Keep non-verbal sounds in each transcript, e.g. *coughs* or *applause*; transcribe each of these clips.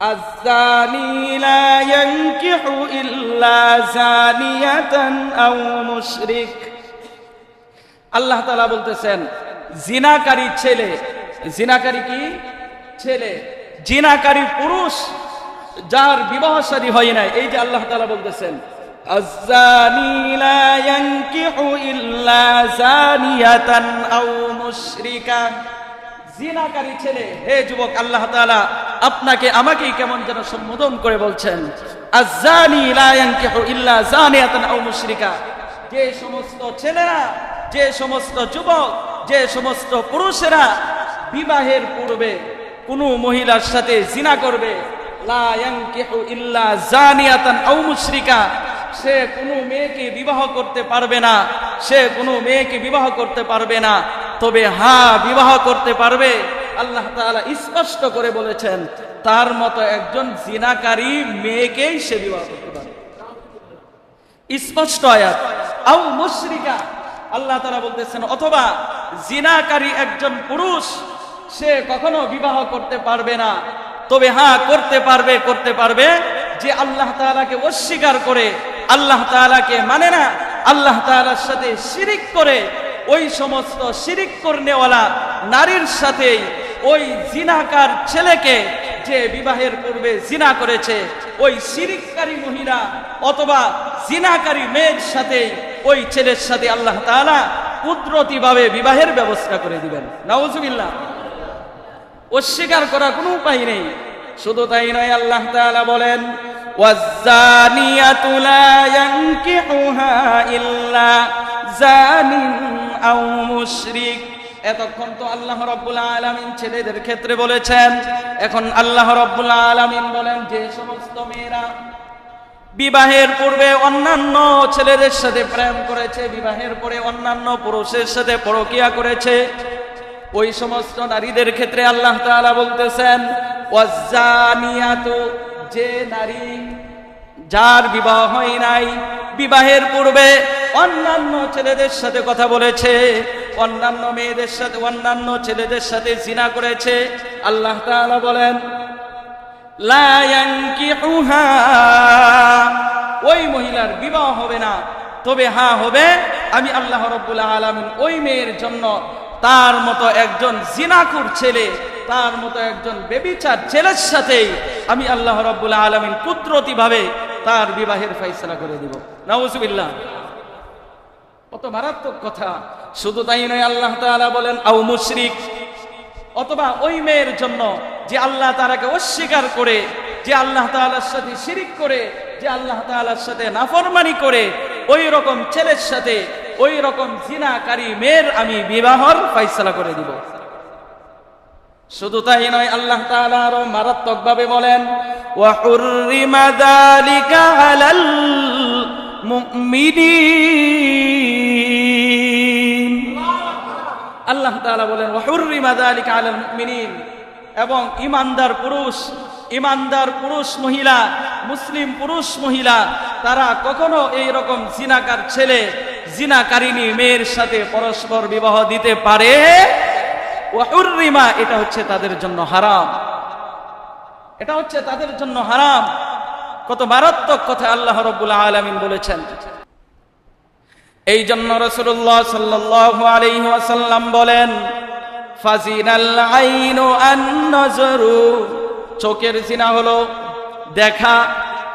الزاني لا ينكح إلا زانية أو مشرك আল্লাহ তালা বলতেছেন জিনাকারী ছেলে জিনাকারী কি ছেলে জিনাকারী পুরুষ যার বিবাহ শাদী হয় নাই এই যে আল্লাহ তালা বলতেছেন الزاني لا ينكح إلا زانية أو مشركا জিনাকারী ছেলে। হে যুবক, আল্লাহ তাআলা আপনাকে আমাকেই কেমন যেন সম্বোধন করে বলছেন যে সমস্ত ছেলেরা, যে সমস্ত যুবক, যে সমস্ত পুরুষেরা বিবাহের পূর্বে কোনো মহিলার সাথে জিনা করবে সে কোনো মেয়েকে বিবাহ করতে পারবে না, সে কোনো মেয়েকে বিবাহ করতে পারবে না। তবে হা বিবাহ করতে পারবে। আল্লাহ তাআলা স্পষ্ট করে বলেছেন, তার মতো একজন জিনাকারী মেয়েকেই সে বিবাহ করতে পারবে। স্পষ্ট আয়াত। আও মুশরিকা, আল্লাহ তাআলা বলতেছেন, অথবা জিনাকারী একজন পুরুষ, সে কখনো বিবাহ করতে পারবে না। তবে হ্যাঁ করতে পারবে করতে পারবে, যে আল্লাহ তাআলাকে অস্বীকার করে, আল্লাহ তাআলাকে মানে না, আল্লাহ তাআলার সাথে শিরিক করে ওই সমস্ত শিরিক করনেওয়ালা নারীর সাথেই ওই জিনাকার ছেলেকে যে বিবাহের পূর্বে জিনা করেছে, ওই শিরিককারী মহিলা অথবা জিনাকারী মেয়ের সাথে ওই ছেলের সাথে আল্লাহ তালা কুদরতিভাবে বিবাহের ব্যবস্থা করে দিবেন। নওয়াজুবিল্লাহ অস্বীকার করার কোনো উপায় নেই। শুধু তাই নয়, আল্লাহ তাআলা বলেন জানিয়া তুলা ইল্লা জানিন আও মুশরিক। এতক্ষণ তো আল্লাহ রব্বুল আলমিন ছেলেদের ক্ষেত্রে বলেছেন, এখন আল্লাহ রব্বুল আলমিন বলেন যে সমস্ত মেয়েরা বিবাহের পূর্বে অন্যান্য ছেলেদের সাথে প্রেম করেছে, বিবাহের পরে অন্যান্য পুরুষের সাথে পরকিয়া করেছে। ওই সমস্ত নারীদের ক্ষেত্রে আল্লাহ তাআলা বলতেছেন, ওয়াজ্জানিয়াতু, যে নারী যার বিবাহ হয় নাই, বিবাহের পূর্বে অন্যান্য ছেলেদের সাথে কথা বলেছে, অন্যান্য মেয়েদের সাথে, অন্যান্য ছেলেদের সাথে জিনা করেছে। আল্লাহ তাআলা বলেন ওই মহিলার বিবাহ হবে না। তবে হ্যাঁ হবে, আমি আল্লাহ রব্বুল আলামিন ওই মেয়ের জন্য তার মতো একজন জিনাকুর ছেলে, তার মতো একজন বেবিচার ছেলের সাথেই আমি আল্লাহ রব্বুল আলামিন কুদরতি ভাবে তার বিবাহের ফয়সালা করে দিব। নাউজুবিল্লাহ। কত মারাত্মক কথা। শুধু তাই নয়, আল্লাহ তাআলা বলেন, আও মুশরিক, অথবা ওই মেয়ের জন্য যে আল্লাহ তারাকে অস্বীকার করে, যে আল্লাহ তাআলার সাথে শিরিক করে, যে আল্লাহ তাআলার সাথে নাফরমানি করে, ওই রকম ছেলের সাথে, ওই রকম জিনাকারী মেয়ের আমি বিবাহর ফয়সালা করে দিব। শুধু তাই নয়, আল্লাহ তাআলা আরও মারাত্মক ভাবে বলেন, ওয়া হুররিমা যালিকা আলাল মুমিনিন। আল্লাহ বলেন এবং ইমানদার পুরুষ ইমানদার পুরুষ মহিলা, মুসলিম পুরুষ মহিলা, তারা কখনো এই রকম জিনাকার ছেলে জিনাকারিনী মেয়ের সাথে পরস্পর বিবাহ দিতে পারে? ওয়াহুরিমা এটা হচ্ছে তাদের জন্য হারাম। এটা হচ্ছে তাদের জন্য হারাম। কত মারাত্মক কথা আল্লাহ রব্বুল আলামিন বলেছেন। এই জন্য রসুল্লাহ সাল্লাল্লাহু আলাইহি ওয়াসাল্লাম বলেন, ফাজিনাল আইনু আন নজরু। চোখের জিনা হলো দেখা।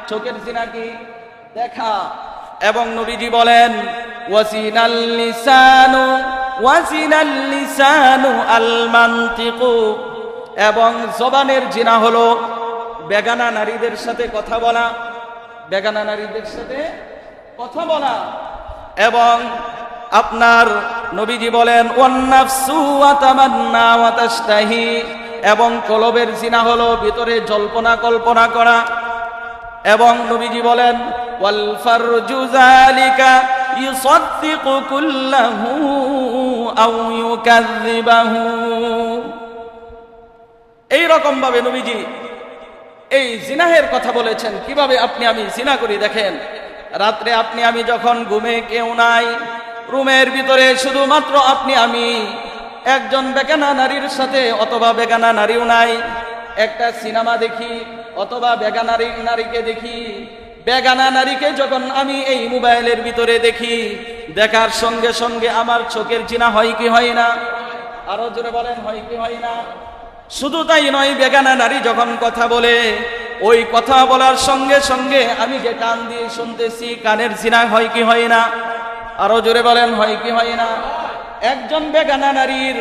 চোখের জিনা কি? দেখা। এবং নবীজি বলেন, ওয়াজিনাল লিসানু ওয়াজিনাল লিসানু আল মানতিকু এবং জবানের জিনা হলো বেগানা নারীদের সাথে কথা বলা। বেগানা নারীদের সাথে কথা বলা। এবং আপনার নবীজি বলেন এবং কলবের জিনা হলো ভিতরে জল্পনা কল্পনা করা। এবং নবীজি বলেন ওয়াল ফারজু যালিকা ইউসাদ্দিকু কুল্লাহু আও এই রকম ভাবে নবীজি এই জিনাহের কথা বলেছেন। কীভাবে আপনি আমি জিনা করি দেখেন? রাত্রে আপনি, আমি যখন ঘুমে কেউ নাই, রুমের ভিতরে শুধুমাত্র আপনি, আমি। একজন বেগানা নারীর সাথে অথবা বেগানা নারীও নাই। একটা সিনেমা দেখি অথবা বেগানারি নারীকে দেখি। বেগানা নারীকে যখন আমি এই মোবাইলের ভিতরে দেখি, দেখার সঙ্গে সঙ্গে আমার চোখের জিনা হয় কি হয় না? আরও জোরে বলেন, হয় কি হয় না? শুধু তাই নয়, বেগানা নারী যখন কথা বলে ওই কথা বলার সঙ্গে সঙ্গে আমি যে কান দিয়ে শুনতেছি, কানের জিনা হয় কি হয় না? আরও জোরে বলেন, হয় কি হয় না? একজন বেগানা নারীর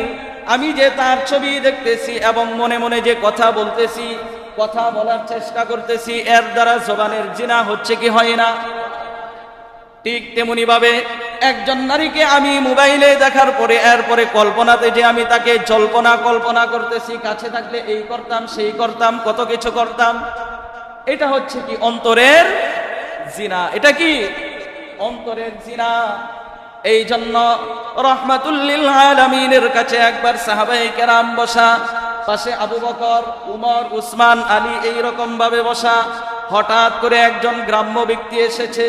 আমি যে তার ছবি দেখতেছি এবং মনে মনে যে কথা বলতেছি, কথা বলার চেষ্টা করতেছি, এর দ্বারা জবানের জিনা হচ্ছে কি হয় না? ঠিক তেমনি ভাবে একজন নারীকে আমি মোবাইলে দেখার পরে, এরপরে কল্পনাতে যে আমি তাকে জল্পনা কল্পনা করতেছি, কাছে থাকলে এই করতাম, সেই করতাম, কত কিছু করতাম। এটা হচ্ছে কি অন্তরের জিনা? এটা কি? অন্তরের জিনা। এই জন্য রহমাতুল্লিল আলমিনের কাছে একবার সাহাবাই কেরাম বসা, পাশে আবু বকর, উমর, উসমান, আলী এই রকম ভাবে বসা। হঠাৎ করে একজন গ্রাম্য ব্যক্তি এসেছে।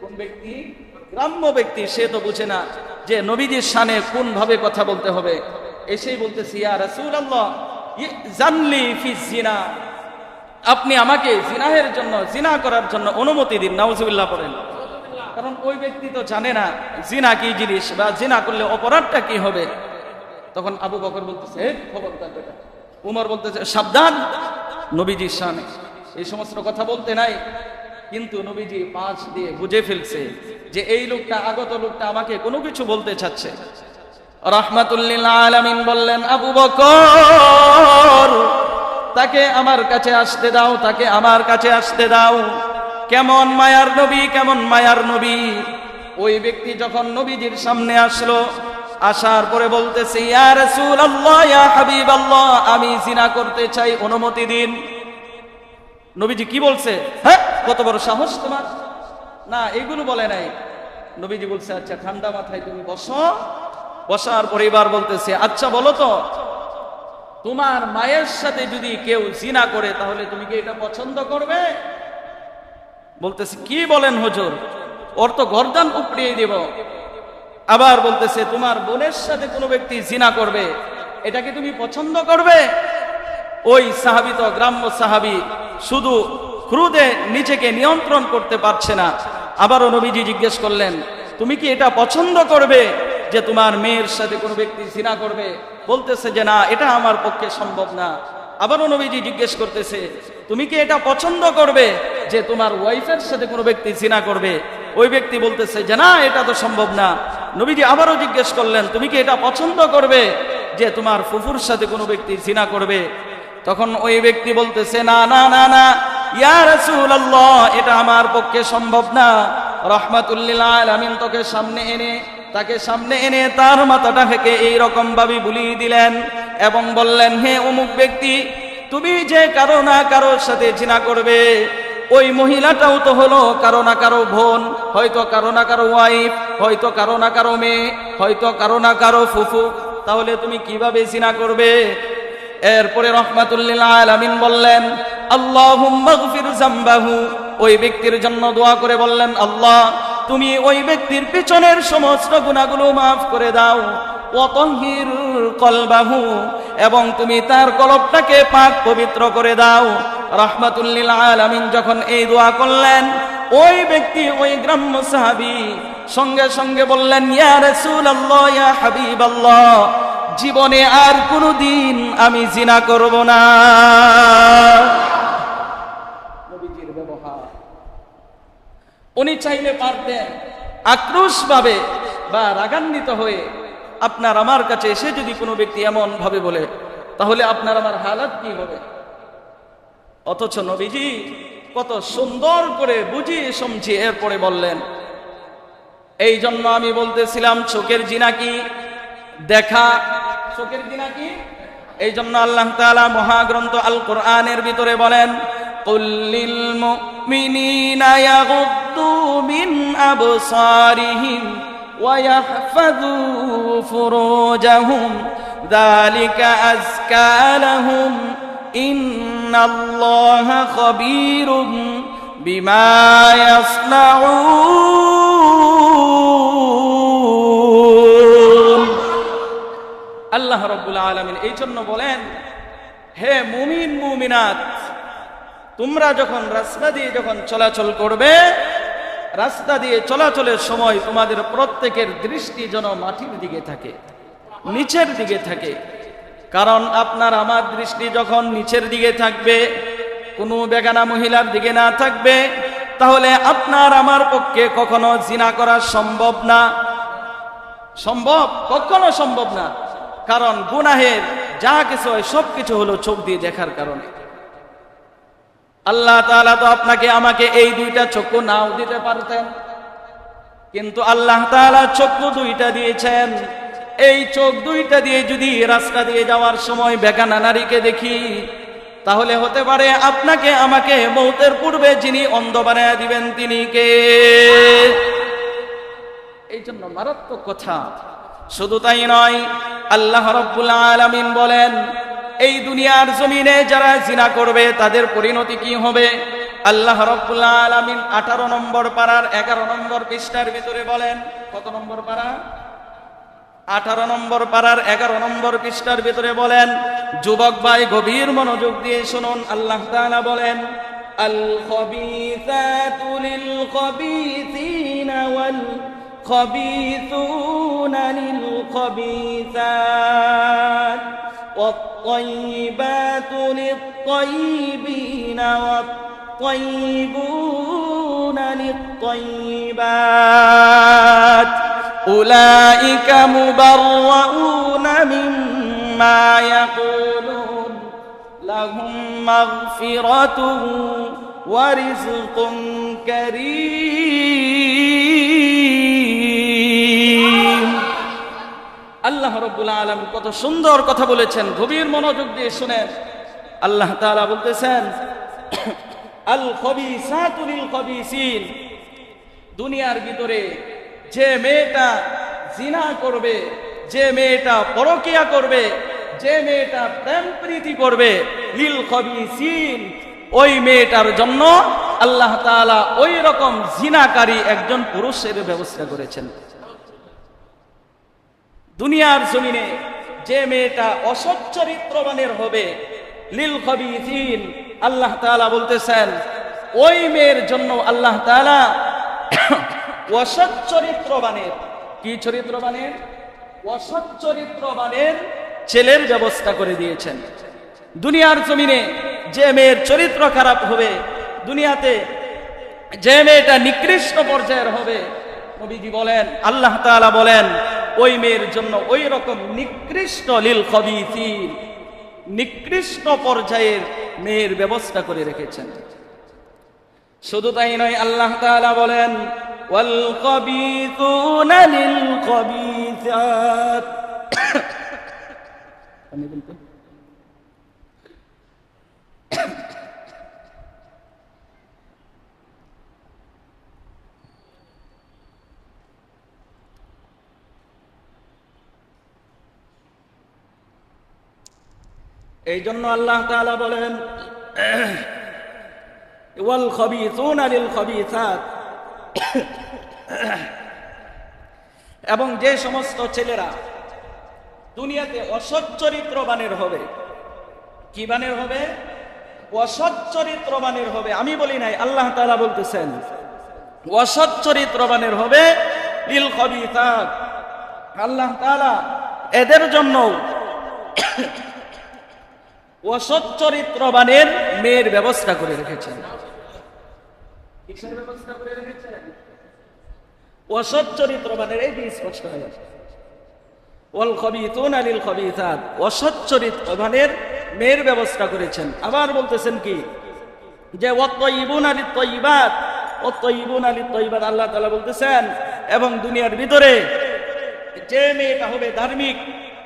কোন ব্যক্তি? গ্রাম্য ব্যক্তি সে তো বুঝে না যে নবীজির সানে কোন ভাবে কথা বলতে হবে। এসেই বলতেছি ফি জিনা আপনি আমাকে জিনাহের জন্য জিনা করার জন্য অনুমতি দিন নাউজুবিল্লাহ পড়েন। কারণ ওই ব্যক্তি তো জানে না জিনা কি জিনিস বা জিনা করলে অপরাধটা কি হবে। তখন আবু বকর বলতেছে "এই, খবরদার বেটা। উমর বলতেছে সাবধান নবীজির সামনে এই সমস্ত কথা বলতে নাই। কিন্তু নবীজি পাঁচ দিয়ে বুঝে ফেলছে যে এই লোকটা, আগত লোকটা আমাকে কোনো কিছু বলতে চাচ্ছে। রহমাতুল্লিল আলামিন বললেন, আবু বকর, তাকে আমার কাছে আসতে দাও, তাকে আমার কাছে আসতে দাও। কেমন মায়ার নবী, কেমন মায়ার নবী। ওই ব্যক্তি যখন নবীজির সামনে আসলো, আসার পরে বলতেছে আমি জিনা করতে চাই অনুমতি দিন। নবীজি কি বলছে? হ্যাঁ কত বড় সাহস তোমার? না, এগুলো বলে নাই। নবীজি বলছে আচ্ছা ঠান্ডা মাথায় তুমি বসো। বসার পরিবার বলতেছে আচ্ছা বলো তো, তোমার মায়ের সাথে যদি কেউ জিনা করে, তাহলে তুমি কি এটা পছন্দ করবে? বলতেছে, কি বলেন হুজুর? ওর তো গর্দান উপড়িয়ে দিব। আবার বলতেছে, তোমার বোনের সাথে কোনো ব্যক্তি জিনা করবে, এটা কি তুমি পছন্দ করবে? ওই সাহাবি তো গ্রাম্য সাহাবি, শুধু ক্রুদে নিজেকে নিয়ন্ত্রণ করতে পারছে না। আবারও নবীজি জিজ্ঞেস করলেন, তুমি কি এটা পছন্দ করবে যে তোমার মেয়ের সাথে কোনো ব্যক্তি জিনা করবে? বলতেছে যে, না, এটা আমার পক্ষে সম্ভব না। আবারও নবীজি জিজ্ঞেস করতেছে, তুমি কি এটা পছন্দ করবে যে তোমার ওয়াইফের সাথে কোনো ব্যক্তি জিনা করবে? ওই ব্যক্তি বলতেছে যে, না, এটা তো সম্ভব না। নবীজি আবারও জিজ্ঞেস করলেন, তুমি কি এটা পছন্দ করবে যে তোমার ফুফুর সাথে কোনো ব্যক্তি জিনা করবে? তখন ওই ব্যক্তি বলতেছে, না না না না। ইয়া রাসূলুল্লাহ, এটা আমার পক্ষে সম্ভব না। রহমাতুল্লিল আলামিন তোকে সামনে এনে, তাকে সামনে এনে তার মাথাটা থেকে এই রকম ভাবে বুলিয়ে দিলেন এবং বললেন, হে অমুক ব্যক্তি, তুমি যে কারও না কারোর সাথে জিনা করবে, ওই মহিলাটাও তো হলো কারও না কারও বোন, হয়তো কারও না কারও ওয়াইফ হয়তো কারও না কারও মেয়ে, হয়তো কারও না কারও ফুফু, তাহলে তুমি কীভাবে জিনা করবে? এরপরে রহমাতুল্লিল আলামিন বললেন আল্লাহ জাম্বাহু ওই ব্যক্তির জন্য দোয়া করে বললেন, আল্লাহ, তুমি ওই ব্যক্তির পিছনের সমস্ত গুণাগুলো মাফ করে দাও। অতহির কলবাহু এবং তুমি তার কলবটাকে পাক পবিত্র করে দাও। রহমাতুল্লিল আলামিন যখন এই দোয়া করলেন, ওই ব্যক্তি, ওই গ্রাম্য সাহাবী সঙ্গে সঙ্গে বললেন, ইয়া রাসূলুল্লাহ, ইয়া হাবিবাল্লাহ, জীবনে আর কোনো দিন আমি জিনা করব না নবীজির ব্যবহার উনি চাইলে পারতেন। আক্রোশ ভাবে বা রাগান্বিত হয়ে আপনার আমার কাছে এসে যদি কোনো ব্যক্তি এমন ভাবে বলে, তাহলে আপনার আমার হালাত কি হবে? অথচ নবীজি কত সুন্দর করে বুঝিয়ে সমঝিয়ে এরপরে বললেন, এই জন্য আমি বলতেছিলাম, চোখের জিনা কি? দেখা। চোখের জিনা কি? এই জন্য আল্লাহ মহাগ্রন্থ আল কোরআনের ভিতরে বলেন কুল্লিল মুমিনিনা ইয়াগুদ্দু মিন আবসারিহিম ওয়া ইয়াহফাযু ফুরুজাহুম যালিকা আযকা লাহুম ইন্নাল্লাহা খাবীরুম বিমা ইয়াসনাউন আল্লাহ রব্বুল আলমিন এই জন্য বলেন, হে মুমিন, মুমিনাত তোমরা যখন রাস্তা দিয়ে যখন চলাচল করবে, রাস্তা দিয়ে চলাচলের সময় তোমাদের প্রত্যেকের দৃষ্টি যেন মাটির দিকে থাকে, নিচের দিকে থাকে। কারণ আপনার আমার দৃষ্টি যখন নিচের দিকে থাকবে, কোনো বেগানা মহিলার দিকে না থাকবে, তাহলে আপনার আমার পক্ষে কখনো জিনা করা সম্ভব না। সম্ভব? কখনো সম্ভব না। কারণ গুনাহের যা কিছু হয় সব কিছু হলো চোখ দিয়ে দেখার কারণে। আল্লাহ তো আপনাকে আমাকে এই দুইটা চক্ষু নাও দিতে পারতেন। কিন্তু আল্লাহ তাআলা চক্ষু দুইটা দিয়েছেন। এই চোখ দুইটা দিয়ে যদি রাস্তা দিয়ে যাওয়ার সময় বেগানা নারীকে দেখি, তাহলে হতে পারে আপনাকে আমাকে মৌতের পূর্বে যিনি অন্ধ বানায় দিবেন, তিনি কে? এই জন্য মারাত্মক কথা। শুধু তাই নয়, আল্লাহ রব্বুল আলামিন বলেন এই দুনিয়ার জমিনে যারা জিনা করবে তাদের পরিণতি কি হবে আল্লাহ রব্বুল আলামিন আঠারো নম্বর পাড়ার এগারো নম্বর পৃষ্ঠার ভিতরে বলেন কত নম্বর পাড়া আঠারো নম্বর পাড়ার এগারো নম্বর পৃষ্ঠার ভিতরে বলেন যুবক ভাই গভীর মনোযোগ দিয়ে শুনুন আল্লাহ তাআলা বলেন আল খবিসাতু লিল খবিসিনা ওয়াল خبيثون للخبيثات والطيبات للطيبين والطيبون للطيبات أولئك مبرؤون مما يقولون لهم مغفرة ورزق كريم আল্লাহ রব্বুল আলম কত সুন্দর কথা বলেছেন, গভীর মনোযোগ দিয়ে শুনেন। আল্লাহ তাআলা বলতেছেন, আল কবি কবি খবিসিন। দুনিয়ার ভিতরে যে মেয়েটা জিনা করবে, যে মেয়েটা পরকিয়া করবে, যে মেয়েটা প্রেম প্রীতি করবে, লিল খবিসিন, ওই মেয়েটার জন্য আল্লাহ তাআলা ওই রকম জিনাকারী একজন পুরুষের ব্যবস্থা করেছেন। দুনিয়ার জমিনে যে মেয়েটা অসৎ চরিত্রবানের হবে, লিল খবিসিন, আল্লাহ তাআলা বলতেছেন, ওই মেয়ের জন্য আল্লাহ তাআলা *coughs* অসৎ চরিত্রবানের, কি চরিত্রবানের? অসৎ চরিত্রবানের ছেলের ব্যবস্থা করে দিয়েছেন। দুনিয়ার জমিনে যে মেয়ের চরিত্র খারাপ হবে, দুনিয়াতে যে মেয়েটা নিকৃষ্ট পর্যায়ের হবে, নবীজি বলেন, আল্লাহ তাআলা বলেন ওই মেয়ের জন্য ওই রকম নিকৃষ্ট লীল খবিসিন, নিকৃষ্ট পর্যায়ের মেয়ের ব্যবস্থা করে রেখেছেন। শুধু তাই নয়, আল্লাহ বলেন, ওয়াল কবিসাত *coughs* এই জন্য আল্লাহ বলেন, ওয়াল খবিসুনা লিল খবিসাত। এবং যে সমস্ত ছেলেরা দুনিয়াতে অসৎ চরিত্রবানের হবে, কি বানের হবে? অসৎ চরিত্রবানের হবে। আমি বলি নাই, আল্লাহ তাআলা বলতেছেন, অসৎ চরিত্রবানের হবে লিল খবিসাত। আল্লাহ তাআলা এদের জন্য অসৎ চরিত্রবানের মেয়ের ব্যবস্থা করে রেখেছেন। ব্যবস্থা করে রেখেছেন? অসৎ চরিত্রবানের এই স্পষ্ট হয়ে আলিল অসৎ চরিত্রবানের মেয়ের ব্যবস্থা করেছেন। আবার বলতেছেন কি? যে ওয়াত্তাইবুন আলিত তয়িবাত ওয়াত্তাইবুন আলিত তয়িবাত আল্লাহ তাআলা বলতেছেন এবং দুনিয়ার ভিতরে যে মেয়েটা হবে ধার্মিক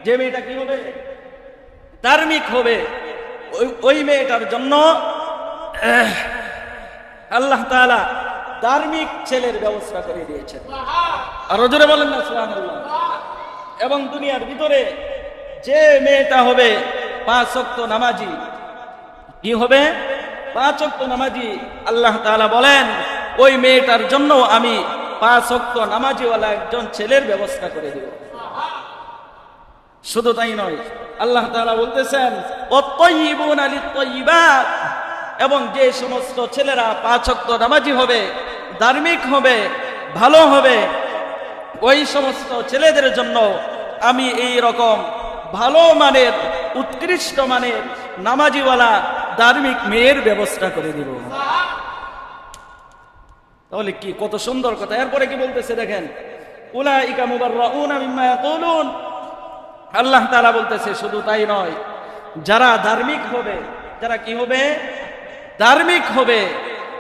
যে মেয়েটা কি হবে? ধার্মিক হবে। ওই- মেয়েটার জন্য আল্লাহ তাআলা ধার্মিক ছেলের ব্যবস্থা করে দিয়েছেন। আর জোরে বলেন না, সুবহানাল্লাহ। এবং দুনিয়ার ভিতরে যে মেয়েটা হবে, পাঁচ ওয়াক্ত নামাজি, কি হবে? পাঁচ ওয়াক্ত নামাজি, আল্লাহ তাআলা বলেন, ওই মেয়েটার জন্য আমি পাঁচ ওয়াক্ত নামাজিওয়ালা একজন ছেলের ব্যবস্থা করে দেব। শুধু তাই নয় আল্লাহ তারা বলতেছেন ও আলী তৈবাদ এবং যে সমস্ত ছেলেরা পাঁচক্ত নামাজি হবে, ধার্মিক হবে, ভালো হবে, ওই সমস্ত ছেলেদের জন্য আমি এই রকম ভালো মানের, উৎকৃষ্ট মানের নামাজিওয়ালা ধার্মিক মেয়ের ব্যবস্থা করে দিব। তাহলে কি কত সুন্দর কথা। এরপরে কি বলতেছে দেখেন উলা ইকা মুবার আল্লাহ তাআলা বলতেছে, শুধু তাই নয়, যারা ধার্মিক হবে, যারা কি হবে? ধার্মিক হবে,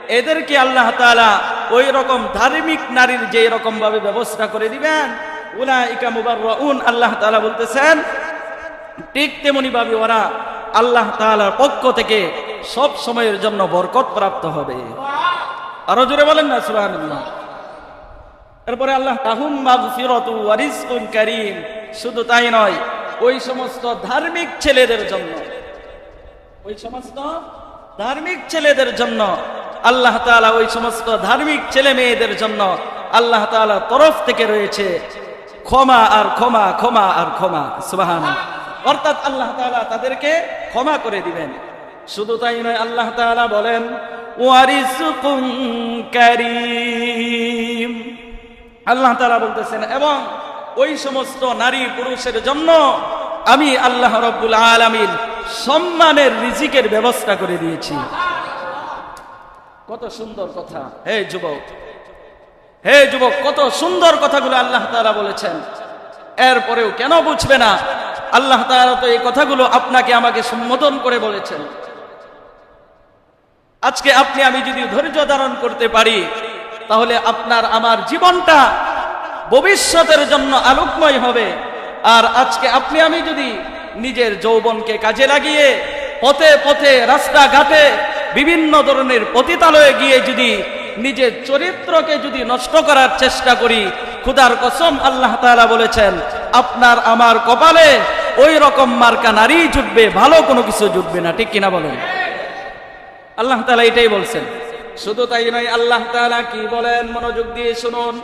এদেরকে আল্লাহ তাআলা ওই রকম ধার্মিক নারীর যে রকম ভাবে ব্যবস্থা করে দিবেন, উলাইকা মুবাররাউন, আল্লাহ তাআলা বলতেছেন, ঠিক তেমনি ভাবে ওরা আল্লাহ তাআলার পক্ষ থেকে সব সময়ের জন্য বরকত প্রাপ্ত হবে। আরও জোরে বলেন না, সুবহানাল্লাহ। এরপরে আল্লাহ তাহুম মাগফিরাতু ওয়া রিজকুন কারীম। শুধু তাই নয়, ওই সমস্ত ধার্মিক ছেলেদের জন্য, ওই সমস্ত ধার্মিক ছেলেদের জন্য, আল্লাহ তাআলা ওই সমস্ত ধার্মিক ছেলে মেয়েদের জন্য আল্লাহ তাআলা তরফ থেকে রয়েছে ক্ষমা আর ক্ষমা ক্ষমা আর ক্ষমা সুবাহান অর্থাৎ আল্লাহ তাআলা তাদেরকে ক্ষমা করে দিবেন। শুধু তাই নয়, আল্লাহ তাআলা বলেন কারীম। আল্লাহ তাআলা বলতেছেন, এবং ওই সমস্ত নারী পুরুষের জন্য আমি আল্লাহ রব্বুল আলামিন সম্মানের রিজিকের ব্যবস্থা করে দিয়েছি। কত সুন্দর কথা। হে যুবক। হে যুবক, কত সুন্দর কথাগুলো আল্লাহ তাআলা বলেছেন। এরপরেও কেন বুঝবে না? আল্লাহ তাআলা তো এই কথাগুলো আপনাকে আমাকে সম্বোধন করে বলেছেন। আজকে আপনি আমি যদি ধৈর্য ধারণ করতে পারি, তাহলে আপনার আমার জীবনটা ভবিষ্যতের জন্য আলোকময় হবে। আর আজকে আপনি, আমি যদি নিজের যৌবনকে কাজে লাগিয়ে পথে পথে, রাস্তাঘাটে বিভিন্ন ধরনের পতিতালয়ে গিয়ে যদি নিজের চরিত্রকে যদি নষ্ট করার চেষ্টা করি, খুদার কসম আল্লাহ তালা বলেছেন, আপনার আমার কপালে ওই রকম মার্কা নারী জুটবে, ভালো কোনো কিছু জুটবে না। ঠিক কিনা বলেন? আল্লাহ তালা এটাই বলছেন। শুধু তাই নয়, আল্লাহ তালা কি বলেন? মনোযোগ দিয়ে শুনুন।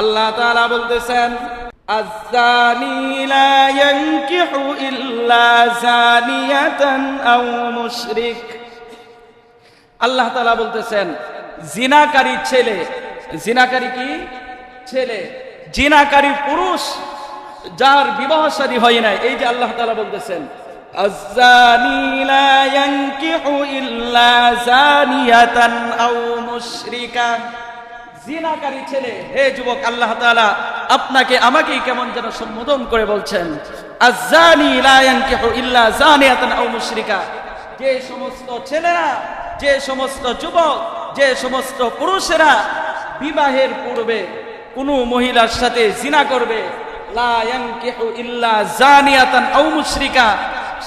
আল্লাহ তাআলা বলতেছেন الزاني لا ينكح إلا زانية أو مشرك আল্লাহ তাআলা বলতেছেন জিনাকারী ছেলে জিনাকারী কি ছেলে জিনাকারী পুরুষ যার বিবাহ শাদী হয় নাই এই যে আল্লাহ তাআলা বলতেছেন الزاني لا ينكح إلا زانية أو مشركا জিনাকারী ছেলে। হে যুবক, আল্লাহ তাআলা আপনাকে আমাকেই কেমন যেন সম্বোধন করে বলছেন আজানি লা ইয়ানকিহু ইল্লা জানিয়াতান আও যে সমস্ত ছেলেরা, যে সমস্ত যুবক, যে সমস্ত পুরুষেরা বিবাহের পূর্বে কোনো মহিলার সাথে জিনা করবে, লা ইয়ানকিহু ইল্লা জানিয়াতান আও মুশরিকা।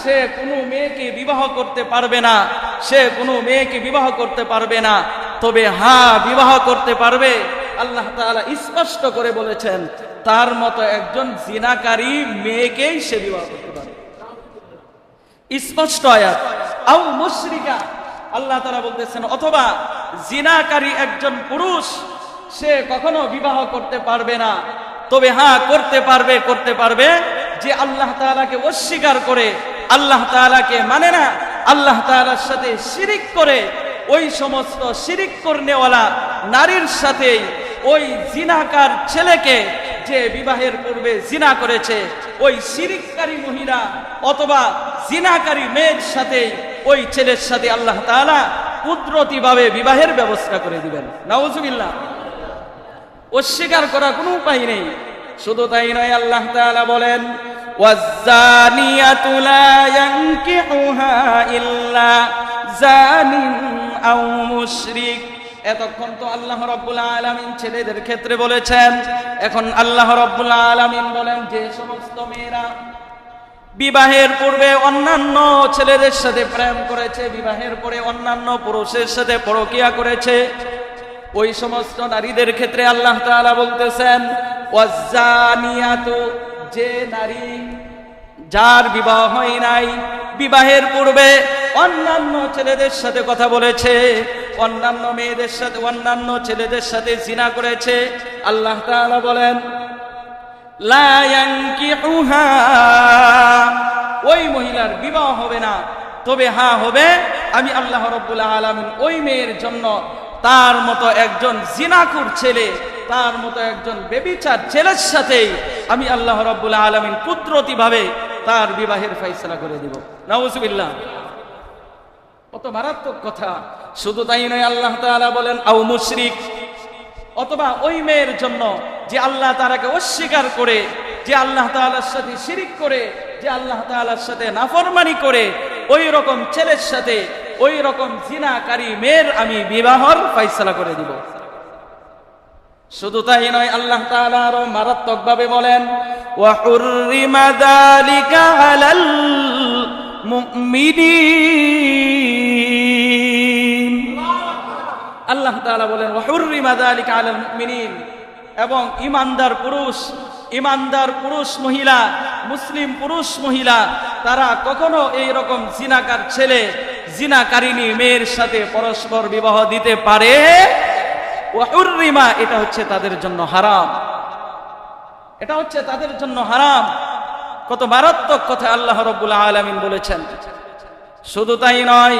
সে কোনো মেয়েকে বিবাহ করতে পারবে না, সে কোনো মেয়েকে বিবাহ করতে পারবে না। তবে হ্যাঁ বিবাহ করতে পারবে। আল্লাহ তাআলা স্পষ্ট করে বলেছেন, তার মতো একজন জিনাকারী মেয়েকেই সে বিবাহ করতে পারবে। স্পষ্ট আয়াত। আউ মুশরিকা, আল্লাহ তারা বলতেছেন, অথবা জিনাকারী একজন পুরুষ, সে কখনো বিবাহ করতে পারবে না। তবে হ্যাঁ করতে পারবে করতে পারবে যে আল্লাহ তাআলাকে অস্বীকার করে আল্লাহ তাআলাকে মানে না, আল্লাহ তাআলার সাথে শিরিক করে, ওই সমস্ত শিরিক করনেওয়ালা নারীর সাথে ওই জিনাকার ছেলেকে যে বিবাহের পূর্বে জিনা করেছে, ওই শিরিককারী মহিলা অথবা জিনাকারী মেয়ের সাথে ওই ছেলের সাথে আল্লাহ তাআলা কুদরতিভাবে বিবাহের ব্যবস্থা করে দিবেন। নাউজুবিল্লাহ। অস্বীকার করার কোনো উপায় নেই। শুধু তাই নয়, আল্লাহ তাআলা বলেন ওয়াজ্জানিয়াতু লা ইয়ানকিহুহা ইল্লা জানিন আও মুশরিক এতক্ষণ তো আল্লাহ রাব্বুল আলামিন ছেলেদের ক্ষেত্রে বলেছেন। এখন আল্লাহ রাব্বুল আলামিন বলেন যে সমস্ত মেয়েরা বিবাহের পূর্বে অন্যান্য ছেলেদের সাথে প্রেম করেছে, বিবাহের পরে অন্যান্য পুরুষের সাথে পরকিয়া করেছে। ওই সমস্ত নারীদের ক্ষেত্রে আল্লাহ তাআলা বলতেছেন, ওয়াজ্জানিয়াতু যে নারী, যার বিবাহ হয় নাই, বিবাহের পূর্বে অন্যান্য ছেলেদের সাথে কথা বলেছে, অন্যান্য মেয়েদের সাথে, অন্যান্য ছেলেদের সাথে জিনা করেছে। আল্লাহ তাআলা বলেন ওই মহিলার বিবাহ হবে না। তবে হ্যাঁ হবে, আমি আল্লাহ রব্বুল আলামিন ওই মেয়ের জন্য তার মতো একজন জিনাকুর ছেলে, তার মতো একজন বেবিচার ছেলের সাথেই আমি আল্লাহ রব্বুল আলামিন কুদরতি ভাবে তার বিবাহের ফয়সালা করে দিব। নাউজুবিল্লাহ। কত মারাত্মক কথা। শুধু তাই নয়, আল্লাহ বলেন, আও মুশরিক, অথবা ওই মেয়ের জন্য যে আল্লাহ তাআলাকে অস্বীকার করে, যে আল্লাহ তাআলার সাথে শিরিক করে, যে আল্লাহ তাআলার সাথে নাফরমানি করে, ওই রকম ছেলের সাথে, ওই রকম জিনাকারী মেয়ের আমি বিবাহর ফয়সালা করে দিব। শুধু তাই নয়, আল্লাহ আরও মারাত্মক ভাবে বলেন আলাল আল্লাহ বলেন এবং ইমানদার পুরুষ ইমানদার পুরুষ মহিলা, মুসলিম পুরুষ মহিলা, তারা কখনো এই রকম জিনাকার ছেলে জিনাকারিনী মেয়ের সাথে পরস্পর বিবাহ দিতে পারে? ওয়াহুরিমা এটা হচ্ছে তাদের জন্য হারাম। এটা হচ্ছে তাদের জন্য হারাম। কত মারাত্মক কথা আল্লাহ রব্বুল আলামিন বলেছেন। শুধু তাই নয়